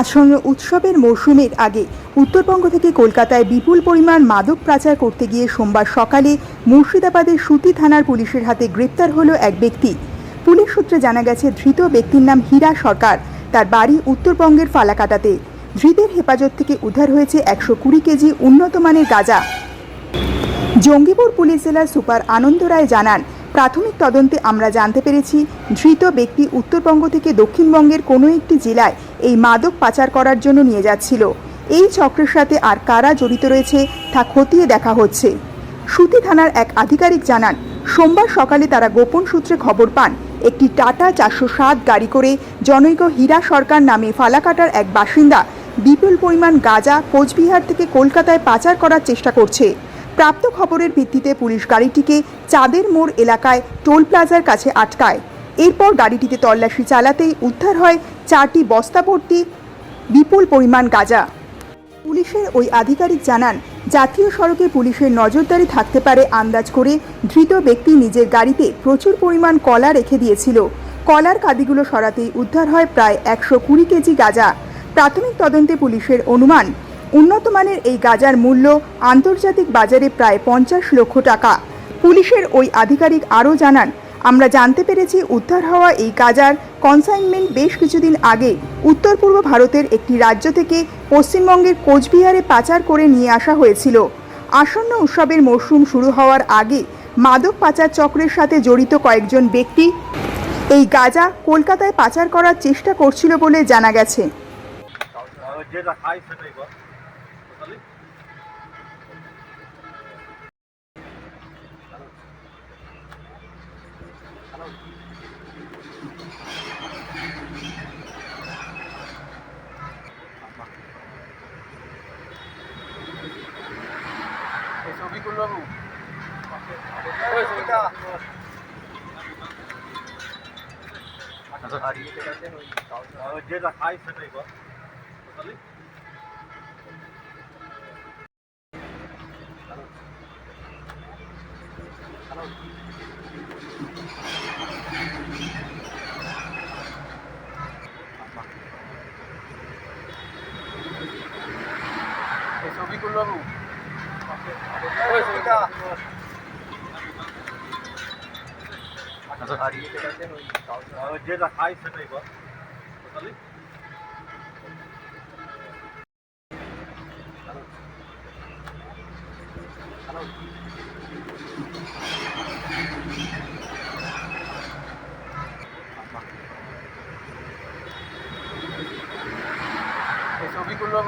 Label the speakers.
Speaker 1: আসন্ন উৎসবের মরশুমের আগে উত্তরবঙ্গ থেকে কলকাতায় বিপুল পরিমাণ মাদক পাচার করতে গিয়ে সোমবার সকালে মুর্শিদাবাদের সুতি থানার পুলিশের হাতে গ্রেপ্তার হলো এক ব্যক্তি। পুলিশ সূত্রে জানা গেছে, ধৃত ব্যক্তির নাম হীরা সরকার। তার বাড়ি উত্তরবঙ্গের ফালাকাটাতে। ধৃতের হেফাজত থেকে উদ্ধার হয়েছে একশো কুড়ি কেজি উন্নত মানের গাঁজা। জঙ্গিপুর পুলিশ জেলার সুপার আনন্দ রায় জানান, প্রাথমিক তদন্তে আমরা জানতে পেরেছি, ধৃত ব্যক্তি উত্তরবঙ্গ থেকে দক্ষিণবঙ্গের কোনো একটি জেলায় এই মাদক পাচার করার জন্য নিয়ে যাচ্ছিল। এই চক্রের সাথে আর কারা জড়িত রয়েছে তা খতিয়ে দেখা হচ্ছে। সুতি থানার এক আধিকারিক জানান, সোমবার সকালে তারা গোপন সূত্রে খবর পান, একটি টাটা চারশো সাত গাড়ি করে জনৈক হীরা সরকার নামে ফালাকাটার এক বাসিন্দা বিপুল পরিমাণ গাঁজা কোচবিহার থেকে কলকাতায় পাচার করার চেষ্টা করছে। প্রাপ্ত খবরের ভিত্তিতে পুলিশ গাড়িটিকে চাঁদের মোড় এলাকায় টোল প্লাজার কাছে আটকায়। এরপর গাড়িটিতে তল্লাশি চালাতেই উদ্ধার হয় চারটি বস্তা ভর্তি বিপুল পরিমাণ গাঁজা। পুলিশের ওই আধিকারিক জানান, জাতীয় সড়কে পুলিশের নজরদারি থাকতে পারে আন্দাজ করে ধৃত ব্যক্তি নিজের গাড়িতে প্রচুর পরিমাণ কলা রেখে দিয়েছিল। কলার কাদিগুলো সরাতেই উদ্ধার হয় প্রায় একশো কুড়ি কেজি গাঁজা। প্রাথমিক তদন্তে পুলিশের অনুমান, উন্নত মানের এই গাঁজার মূল্য আন্তর্জাতিক বাজারে প্রায় পঞ্চাশ লক্ষ টাকা। পুলিশের ওই আধিকারিক আরও জানান আমরা জানতে পেরেছি উদ্ধার হওয়া এই গাজার কনসাইনমেন্ট বেশ কিছুদিন আগে উত্তর পূর্ব ভারতের একটি রাজ্য থেকে পশ্চিমবঙ্গের কোচবিহারে পাচার করে নিয়ে আসা হয়েছিল। আসন্ন উৎসবের মরশুম শুরু হওয়ার আগে মাদক পাচার চক্রের সাথে জড়িত কয়েকজন ব্যক্তি এই গাজা কলকাতায় পাচার করার চেষ্টা করছিল বলে জানা গেছে
Speaker 2: যেটা খাই সেটাই কর তাহলে ছবিগুলো খাই সেটাই তাহলে ছবিগুলো যেটা খাই সেটাই তাহলে ছবিগুলো